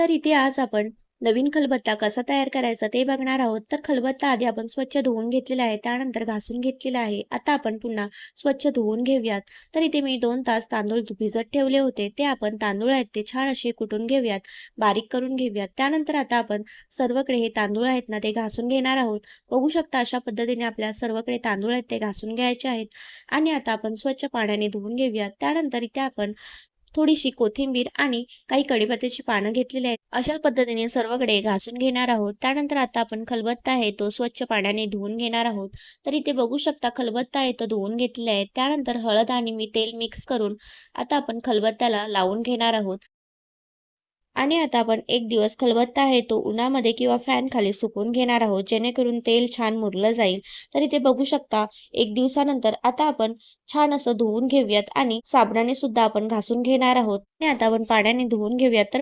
तर इथे आज आपण नवीन खलबत्ता कसा तयार करायचा ते बघणार आहोत. तर खलबत्ता आधी आपण स्वच्छ धुवून घेतलेला आहे त्यानंतर घासून घेतलेला आहे. आता आपण पुन्हा स्वच्छ धुवून घेऊयात. तर इथे मी दोन तास तांदूळ भिजत ठेवले होते. ते आपण तांदूळ आहेत ते छान असे कुटून घेऊयात बारीक करून घेऊयात. त्यानंतर आता आपण सर्वकडे हे तांदूळ आहेत ना ते घासून घेणार आहोत. बघू शकता अशा पद्धतीने आपल्या सर्वकडे तांदूळ आहेत ते घासून घ्यायचे आहेत. आणि आता आपण स्वच्छ पाण्याने धुवून घेऊयात. त्यानंतर इथे आपण थोडीशी कोथिंबीर आणि काही कडीपत्त्याची पानं घेतलेली आहेत. अशा पद्धतीने सर्वकडे घासून घेणार आहोत. त्यानंतर आता आपण खलबत्ता आहे तो स्वच्छ पाण्याने धुवून घेणार आहोत. तर इथे बघू शकता खलबत्ता आहे तो धुवून घेतलेला आहे. त्यानंतर हळद आणि मी तेल मिक्स करून आता आपण खलबत्त्याला लावून घेणार आहोत. आणि आता आपण एक दिवस खलबत्ता आहे तो उन्हामध्ये किंवा फॅन खाली सुकून घेणार आहोत जेणेकरून तेल छान मुरलं जाईल. तर इथे बघू शकता एक दिवसानंतर आता आपण छान असं धुवून घेऊयात आणि साबणाने सुद्धा आपण घासून घेणार आहोत. आणि आता आपण पाण्याने धुवून घेऊयात. तर